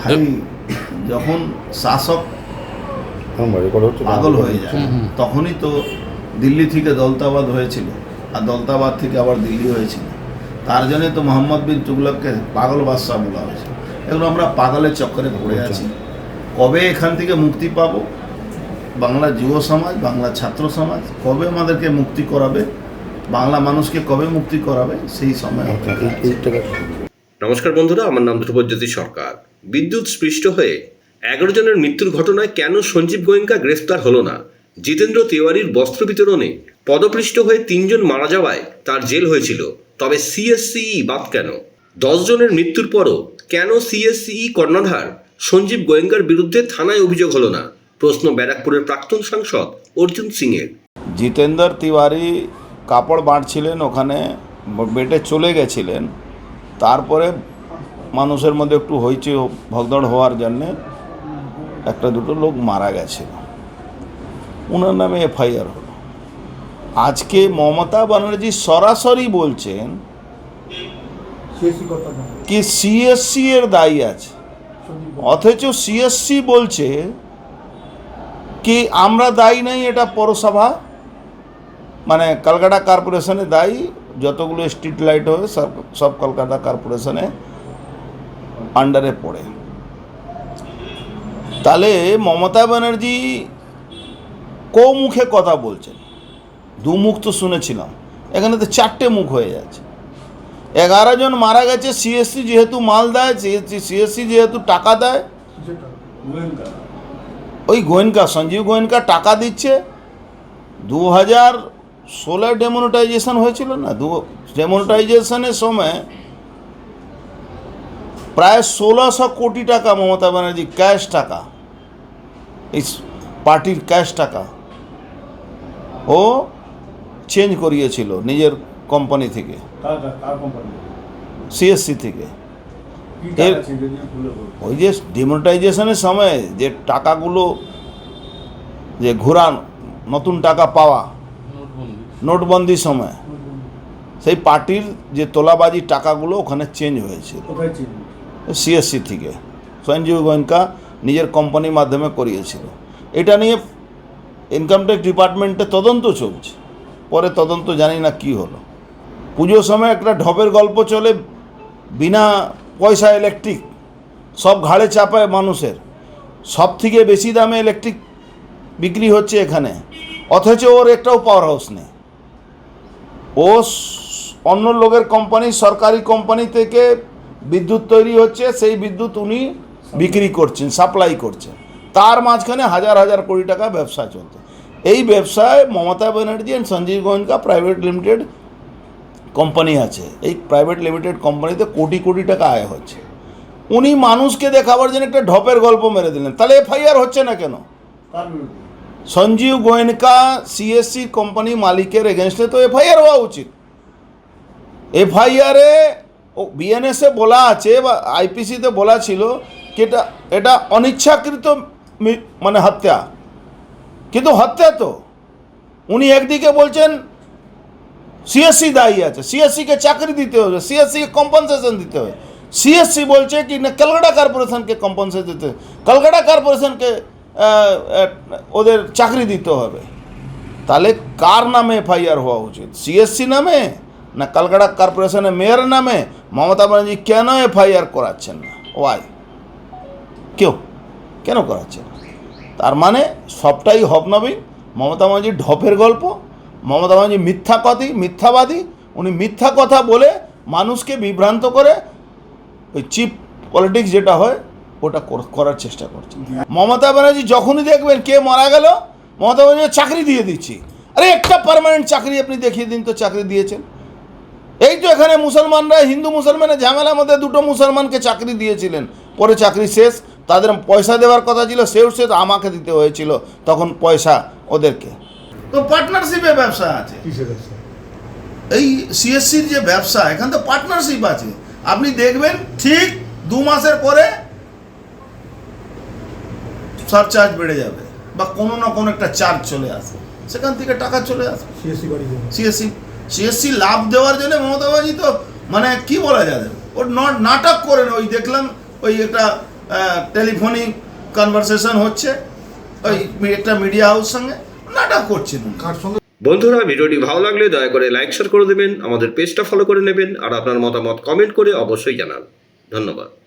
ভাই যখন শাসক হচ্ছে পাগল হয়ে যায় তখনই তো দিল্লি থেকে দলতাবাদ হয়েছিল আর দলতাবাদ থেকে আবার দিল্লি হয়েছিল। তার জন্য তো মোহাম্মদ বিন তুগলককে পাগল বাদশাহ বলা হয়েছে। এগুলো আমরা পাগলের চক্করে ঘুরে আছি। কবে এখান থেকে মুক্তি পাব? বাংলা যুব সমাজ বাংলা ছাত্র সমাজ কবে আমাদেরকে মুক্তি করাবে? বাংলা মানুষকে কবে মুক্তি করাবে? সেই সময় আচ্ছা নমস্কার বন্ধুরা আমার নাম ধ্রুবজ্যোতি সরকার। বিদ্যুৎ স্পৃষ্ট হয়ে এগারো জনের মৃত্যুর ঘটনায় কেন সঞ্জীব গোয়েঙ্কা গ্রেফতার হলো না? জিতেন্দ্র তিওয়ারির বস্ত্র বিতরণে পদপৃষ্ট হয়ে তিনজন মারা যাওয়ায় তার জেল হয়েছিল, তবে সিএসসিই বাদ কেন? দশ জনের মৃত্যুর পরও কেন সিএসসিই কর্ণধার সঞ্জীব গোয়েঙ্কার বিরুদ্ধে থানায় অভিযোগ হলো না? প্রশ্ন ব্যারাকপুরের প্রাক্তন সাংসদ অর্জুন সিংয়ের। জিতেন্দ্র তিওয়ারি কাপড় বাঁটছিলেন ওখানে, বেটে চলে গেছিলেন, তারপরে মানুষের মধ্যে একটু হইচে ভগদড় হওয়ার জন্যে একটা দুটো লোক মারা গেছিল। ওনার নামে এফআইআর হলো। আজকে মমতা ব্যানার্জি সরাসরি বলছেন কি সিএসসি এর দায়ী আছে। অথচ সিএসসি বলছে কি আমরা দায়ী নাই এটা পৌরসভা? মানে কলকাতা কর্পোরেশনে দায়ী, যতগুলো স্ট্রিট লাইট হয় সব সব কলকাতা কর্পোরেশনে আন্ডারে পড়ে। তাহলে মমতা ব্যানার্জি কো মুখে কথা বলছেন? দু মুখ তো শুনেছিলাম। এখানে তো চারটে মুখ হয়ে যাচ্ছে। এগারো জন মারা গেছে, সিএসসি যেহেতু মাল দেয়, সিএসসি সিএসসি যেহেতু টাকা দেয়। ওই গোয়েনকা সঞ্জীব গোয়েনকা টাকা দিচ্ছে। দু হাজার ষোলো ডেমোনেটাইজেশন হয়েছিল না? দু ডেমোনেটাইজেশনের সময় প্রায় ষোলোশো কোটি টাকা মমতা ব্যানার্জি ক্যাশ টাকা। এই পার্টির ক্যাশ টাকা ও চেঞ্জ করিয়েছিল নিজের কোম্পানি থেকে। সিএসসি থেকে। ওই যে ডিমোনেটাইজেশনের সময় যে টাকাগুলো যে ঘোরান নতুন টাকা পাওয়া নোটবন্দির সময় সেই পার্টির যে তোলাবাজি টাকাগুলো ওখানে চেঞ্জ হয়েছিল। সিএসসি থেকে। সঞ্জীব গোয়েঙ্কা নিজের কোম্পানির মাধ্যমে করিয়েছিল। এটা নিয়ে ইনকাম ট্যাক্স ডিপার্টমেন্টে তদন্ত চলছে। পরে তদন্ত জানি না কি হলো। পুজোর সময় একটা ঢপের গল্প চলে, বিনা পয়সা ইলেকট্রিক সব ঘাড়ে চাপায় মানুষের। সব থেকে বেশি দামে ইলেকট্রিক বিক্রি হচ্ছে এখানে। অথচ ওর একটাও পাওয়ার হাউস নেই। ও অন্য লোকের কোম্পানি সরকারি কোম্পানি থেকে বিদ্যুৎ তৈরি হচ্ছে সেই বিদ্যুৎ উনি বিক্রি করছেন সাপ্লাই করছেন। তার মাঝখানে হাজার হাজার কোটি টাকা ব্যবসা চলছে। এই ব্যবসায় Mamata Banerjee and Sanjeev Goenka private limited company আছে। এই প্রাইভেট লিমিটেড কোম্পানিতে কোটি কোটি টাকা আয় হচ্ছে। উনি মানুষকে দেখাবার জন্য একটা ঢপের গল্প মেরে দিলেন। তাহলে এফআইআর হচ্ছে না কেন? সঞ্জীব গোয়েনকা সিএসসি কোম্পানি মালিকের এগেনস্টে তো এফআইআর হওয়া উচিত। এফআইআরে ও বিএনএসে বলা আছে বা আইপিসিতে বলা ছিল কি এটা এটা অনিচ্ছাকৃত মানে হত্যা। কিন্তু হত্যা তো। উনি একদিকে বলছেন সিএসসি দায়ী আছে। সিএসসিকে চাকরি দিতে হবে সিএসসিকে কম্পনসেশন দিতে হবে। সিএসসি বলছে কি, না কলকাতা কর্পোরেশনকে কম্পনসেশন দিতে কলকাতা কর্পোরেশনকে ওদের চাকরি দিতে হবে। তাহলে কার নামে এফআইআর হওয়া উচিত? সিএসসি নামে? না কলকাতা কর্পোরেশনের মেয়র নামে? মমতা ব্যানার্জি কেন এফআইআর করাচ্ছেন না? ওয়াই কেউ? কেন করাচ্ছেন? তার মানে সবটাই হবনবীন। মমতা ব্যানার্জির ঢপের গল্প, মমতা ব্যানার্জি মিথ্যা কথি মিথ্যাবাদী। উনি মিথ্যা কথা বলে মানুষকে বিভ্রান্ত করে ওই চিপ পলিটিক্স যেটা হয়, ওটা করার চেষ্টা করছে। মমতা ব্যানার্জি যখনই দেখবেন কে মারা গেল, মমতা ব্যানার্জি চাকরি দিয়ে দিচ্ছি। আরে একটা পার্মানেন্ট চাকরি আপনি দেখিয়ে দিন তো, চাকরি দিয়েছেন। এই তো এখানে মুসলমানরা হিন্দু মুসলমানের ঝামেলার মধ্যে দুটো মুসলমানকে চাকরি দিয়েছিলেন। পরে চাকরি শেষ তাদের পয়সা দেওয়ার কথা ছিল সেও শেষ আমাকে দিতে হয়েছিল তখন পয়সা ওদেরকে। তো পার্টনারশিপে ব্যবসা আছে। এই সিএসসির যে ব্যবসা এখানে তো পার্টনারশিপ আছে। আপনি দেখবেন ঠিক দু মাসের পরে সারচার্জ বেড়ে যাবে বা কোনো না কোনো একটা চার্জ চলে আসবে সেখান থেকে টাকা চলে আসবে সিএসসি সিএসসি লাভ দেওয়ার জন্য মমতা ব্যানার্জি তো মানে কি বলা যাবে ওর ন- নাটক করে ওই দেখলাম ওই একটা টেলিফোনিক কনভারসেশন হচ্ছে ওই একটা মিডিয়া হাউস সঙ্গে নাটক করছেন উনি। কার সঙ্গে? বন্ধুরা ভিডিওটি ভালো লাগলে দয়া করে লাইক শেয়ার করে দেবেন আমাদের পেজটা ফলো করে নেবেন আর আপনার মতামত কমেন্ট করে অবশ্যই জানান। ধন্যবাদ।